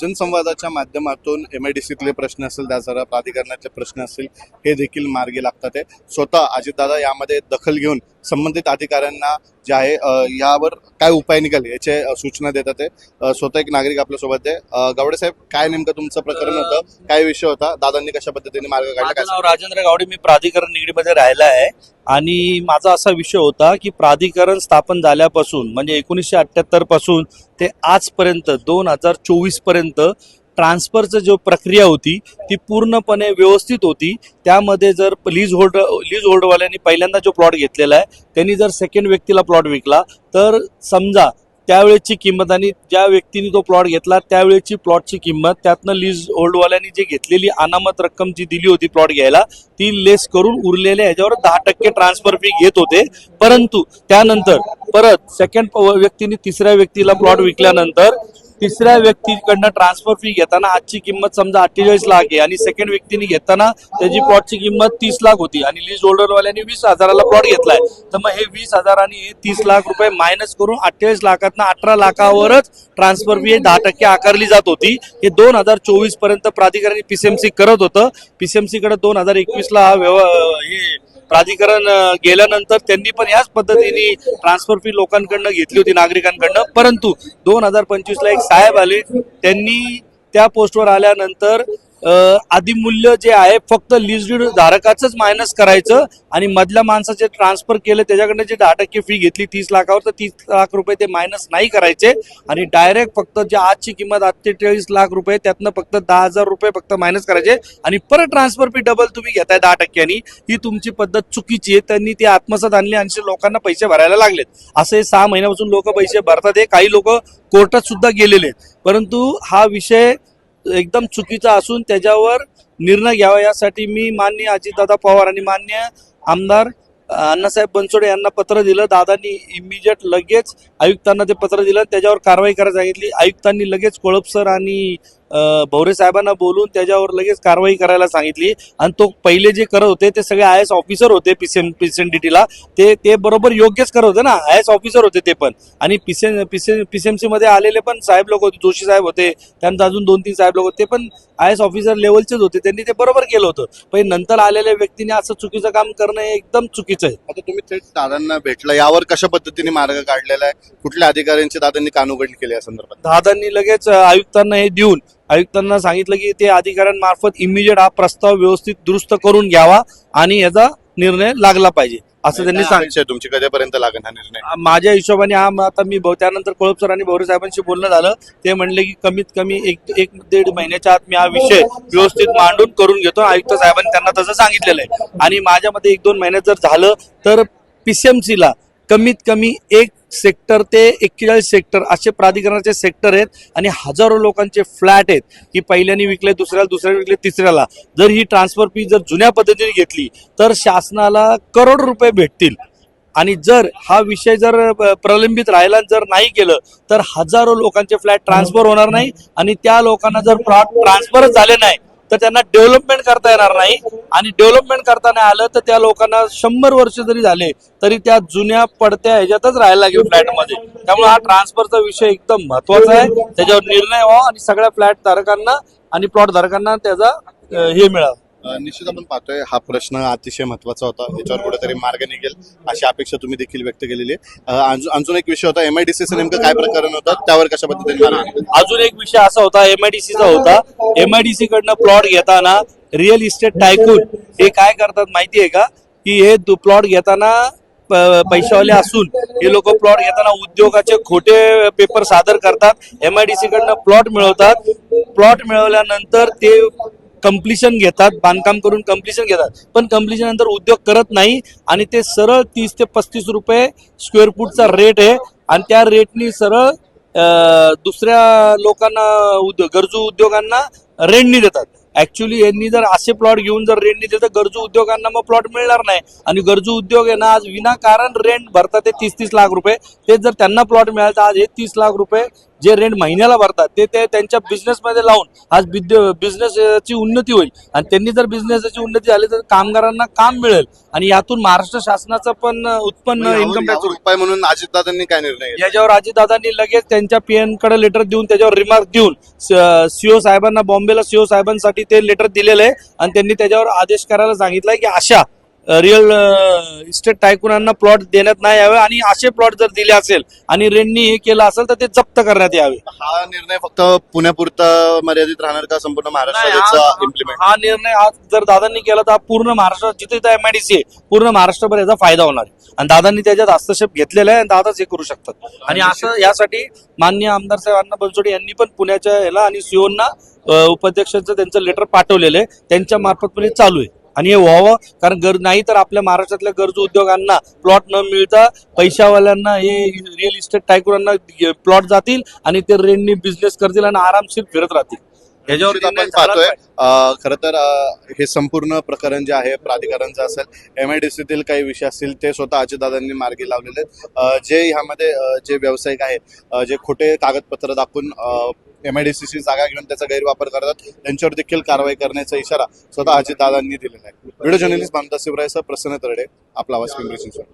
जनसंवादाच्या माध्यमातून M I D सीतले प्रश्न असेल त्याचा प्राधिकरणाचे प्रश्न असतील हे देखील मार्गी लागतात आहे. स्वतः अजितदादा यामध्ये दखल घेऊन संबंधित अधिकाऱ्यांना जे आहे यावर काय उपाय निघाल याचे सूचना देतात ते. स्वतः एक नागरिक आपल्यासोबत आहे. गावडे साहेब काय नेमकं तुमचं प्रकरण होतं? काय विषय होता? दादांनी कशा पद्धतीने मार्ग काढला? नाव राजेंद्र गावडे मी प्राधिकरण निगडीमध्ये राहिला आहे. आणि माझा असा विषय होता की प्राधिकरण स्थापन झाल्यापासून म्हणजे एकोणीसशे अठ्ठ्याहत्तरपासून ते आजपर्यंत दोन हजार चोवीसपर्यंत ट्रान्सफरचं जो प्रक्रिया होती ती पूर्णपणे व्यवस्थित होती. त्यामध्ये जर लीज होल्डर लीज होल्डरवाल्यांनी पहिल्यांदा जो प्लॉट घेतलेला आहे त्यांनी जर सेकंड व्यक्तीला प्लॉट विकला तर समजा त्यावेळेची किंमत आणि ज्या व्यक्तीने तो प्लॉट घेतला त्यावेळेची प्लॉटची किंमत त्यातनं लीज होल्डवाल्यांनी जे घेतलेली अनामत रक्कम जी दिली होती प्लॉट घ्यायला ती लेस करून उरलेल्या ह्याच्यावर दहा टक्के ट्रान्सफर फी घेत होते. परंतु त्यानंतर परत सेकंड व्यक्तीने तिसऱ्या व्यक्तीला प्लॉट विकल्यानंतर तिसऱ्या व्यक्तीकडनं ट्रान्सफर फी घेताना आजची किंमत समजा अठ्ठेचाळीस लाख आहे आणि सेकंड व्यक्तीने घेताना त्याची प्लॉटची किंमत तीस लाख होती आणि लीज होल्डरवाल्यांनी वीस हजाराला प्लॉट घेतलाय. तर मग हे वीस हजार आणि हे तीस लाख रुपये मायनस करून अठ्ठेचाळीस लाखातनं अठरा लाखावरच ट्रान्सफर फी दहा टक्के आकारली जात होती. हे दोन हजार चोवीसपर्यंत प्राधिकरण पीसीएमसी करत होतं. पीसीएमसी कडे दोन हजार एकवीस ला हा व्यव- हे प्राधिकरण गेल्यानंतर त्यांनी पण याच पद्धतीने ट्रान्सफर फी लोकांकडनं घेतली होती नागरिकांकडनं. परंतु दोन हजार पंचवीस ला एक साहेब आले त्यांनी त्या पोस्टवर आल्यानंतर आदिमूल्य जे आहे फक्त लीज धारकाचंच मायनस करायचं आणि मधल्या माणसाचे ट्रान्सफर केलं त्याच्याकडनं जे दहा टक्के फी घेतली तीस लाखावर तर तीस लाख रुपये ते मायनस नाही करायचे. आणि डायरेक्ट फक्त जे आजची किंमत अठ्ठेचाळीस लाख रुपये त्यातनं फक्त दहा हजार रुपये फक्त मायनस करायचे. आणि परत ट्रान्सफर फी डबल तुम्ही घेताय दहा टक्क्यांनी. ही तुमची पद्धत चुकीची आहे. त्यांनी ती आत्मसात आणली आणि लोकांना पैसे भरायला लागलेत. असे सहा महिन्यापासून लोक पैसे भरतात हे. काही लोक कोर्टात सुद्धा गेलेले आहेत. परंतु हा विषय एकदम चुकीचा असून त्याच्यावर निर्णय घ्यावा. यासाठी मी मान्य अजितदादा पवार आणि मान्य आमदार अण्णासाहेब बनसोडे यांना पत्र दिलं. दादांनी इमिजिएट लगेच आयुक्तांना ते पत्र दिलं. त्याच्यावर कारवाई करायला सांगितली. आयुक्तांनी लगेच कोळप सर आणि भवरे साहेबांना बोलून त्याच्यावर लगेच कारवाई करायला सांगितली. आणि तो पहिले जे करत होते ते सगळे आय एस ऑफिसर होते पीसीएम पीसीएनडीटीला ते ते बरोबर योग्यच करत होते ना. आय एस ऑफिसर होते ते पण. आणि पीसीएन पीसीएमसी मध्ये आलेले पण साहेब लोक होते जोशी साहेब होते. त्यानंतर अजून दोन तीन साहेब लोक होते ते पण आय एस ऑफिसर लेवलचेच होते. त्यांनी ते बरोबर केलं होतं. पण नंतर आलेल्या व्यक्तीने असं चुकीचं काम करणं हे एकदम चुकीचं आहे. आता तुम्ही थेट दादांना भेटला. यावर कशा पद्धतीने मार्ग काढलेला आहे? कुठल्या अधिकाऱ्यांची दादांनी कानउघडणी केली या संदर्भात? दादांनी लगेच आयुक्तांना हे देऊन आयुक्तांना सांगितलं की ते अधिकाऱ्यांमार्फत इमिजिएट हा प्रस्ताव व्यवस्थित दुरुस्त करून घ्यावा आणि याचा निर्णय लागला पाहिजे असं त्यांनी सांगितलं. तुमची? कधीपर्यंत लागेल हा निर्णय? माझ्या हिशोबाने हा आता मी त्यानंतर कोळप सर आणि भोरे साहेबांशी बोलणं झालं ते म्हणले की कमीत कमी एक एक दीड महिन्याच्या आत मी हा विषय व्यवस्थित मांडून करून घेतो आयुक्त साहेबांनी त्यांना तसं सांगितलेलं आहे. आणि माझ्या मते एक दोन महिन्यात जर झालं तर पीसीएमसी ला कमीत कमी एक सेक्टर ते एक्केचाळीस सेक्टर असे प्राधिकरणाचे सेक्टर आहेत आणि हजारो लोकांचे फ्लॅट आहेत. की पहिल्याने विकले दुसऱ्याला दुसऱ्याला विकले तिसऱ्याला. जर ही ट्रान्सफर फी जर जुन्या पद्धतीने घेतली तर शासनाला करोड रुपये भेटतील. आणि जर हा विषय जर प्रलंबित राहिला जर नाही केलं तर हजारो लोकांचे फ्लॅट ट्रान्सफर होणार नाही आणि त्या लोकांना जर प्लॉट ट्रान्सफरच झाले नाही तर त्यांना डेव्हलपमेंट करता येणार नाही. आणि डेव्हलपमेंट करता नाही आलं तर त्या लोकांना शंभर वर्ष जरी झाले तरी त्या जुन्या पडत्या ह्याच्यातच राहायला लागेल फ्लॅटमध्ये. त्यामुळे हा ट्रान्सफरचा विषय एकदम महत्त्वाचा आहे. त्याच्यावर निर्णय व्हावा आणि सगळ्या फ्लॅट धारकांना आणि प्लॉट धारकांना त्याचा हे मिळावं. निश्चित आपण पाहतोय हा प्रश्न अतिशय महत्त्वाचा होता. याच्यावर कुठेतरी मार्ग निघेल अशी अपेक्षा तुम्ही देखील व्यक्त केलेली आहे. अजून एक विषय होता एमआयडीसीचं नेमकं काय प्रकरण होतं? त्यावर कशा पद्धतीने अजून एक विषय असा होता एमआयडीसीचा होता. एमआयडीसी कडनं प्लॉट घेताना रिअल इस्टेट टायकून हे काय करतात माहिती आहे का? की हे प्लॉट घेताना पैशावाले असून हे लोक प्लॉट घेताना उद्योगाचे खोटे पेपर सादर करतात. एमआयडीसी कडनं प्लॉट मिळवतात. प्लॉट मिळवल्यानंतर ते कम्प्लिशन घेतात बांधकाम करून कम्प्लिशन घेतात. पण कम्प्लिशन नंतर उद्योग करत नाही आणि ते सरळ तीस ते पस्तीस रुपये स्क्वेअर फूटचा रेट आहे. आणि त्या रेटनी सरळ दुसऱ्या लोकांना उद्योग गरजू उद्योगांना रेंटनी देतात. ऍक्च्युली यांनी जर असे प्लॉट घेऊन जर रेंटनी दिले तर गरजू उद्योगांना मग प्लॉट मिळणार नाही. आणि गरजू उद्योग आहे ना आज विनाकारण रेंट भरतात ते तीस तीस लाख रुपये. ते जर त्यांना प्लॉट मिळाला तर आज हे तीस लाख रुपये जे रेंट महिन्याला भरतात ते ते त्यांच्या बिझनेसमध्ये लावून आज बिझनेसची उन्नती होईल. आणि त्यांनी जर बिझनेसची उन्नती झाली तर कामगारांना काम मिळेल. आणि यातून महाराष्ट्र शासनाचं पण उत्पन्न इन्कम टॅक्स यावर उपाय म्हणून अजितदादांनी काय निर्णय याच्यावर अजितदादांनी लगेच त्यांच्या पीएनकडे लेटर देऊन त्याच्यावर रिमार्क देऊन सीओ साहेबांना बॉम्बेला सीओ साहेबांसाठी ते लेटर दिलेलं आहे. आणि त्यांनी त्याच्यावर आदेश करायला सांगितलंय की अशा रिअल इस्टेट टायकुनांना प्लॉट देण्यात नाही यावे आणि असे प्लॉट जर दिले असेल आणि रेंटनी हे केलं असेल तर ते जप्त करण्यात यावे. हा निर्णय फक्त पुण्यापुरता मर्यादित राहणार का? संपूर्ण नाही, महाराष्ट्राचा हा- इम्प्लिमेंट हा निर्णय आज जर दादांनी केला तर पूर्ण महाराष्ट्र जिथे एमआयडीसी आहे पूर्ण महाराष्ट्रभर याचा फायदा होणार आहे. आणि दादांनी त्याच्यात हस्तक्षेप घेतलेला आहे आणि दादाच हे करू शकतात. आणि असं यासाठी मान्य आमदार साहेब अण्णा बनसोडे यांनी पण पुण्याच्या याला आणि सीओना उपाध्यक्षांचं त्यांचं लेटर पाठवलेलं आहे. त्यांच्या मार्फत पण हे चालू आहे. आणि हे व्हावं कारण गर नाही तर आपल्या महाराष्ट्रातल्या गरजू उद्योगांना प्लॉट न मिळता पैशावाल्यांना हे रिअल इस्टेट टायकुरांना प्लॉट जातील आणि ते रेंटनी बिझनेस करतील आणि आरामशीर फिरत राहतील. निर्णय आपण पाहतोय. खरं तर हे संपूर्ण प्रकरण जे आहे प्राधिकरणचं असेल एमआयडीसीतील काही विषय असतील ते स्वतः अजितदादांनी मार्गी लावलेले आहेत. जे ह्यामध्ये जे व्यावसायिक आहेत जे खोटे कागदपत्र दाखवून M I D C C जागा घेऊन त्याचा गैरवापर करतात. त्यांच्यावर देखील कारवाई करण्याचा इशारा स्वतः अजितदादांनी दिलेला आहे. व्हिडिओ जर्नलिस्ट भामदास शिवरायसह प्रसन्न तरडे आपला आवाज पिंपरी चिंचवड.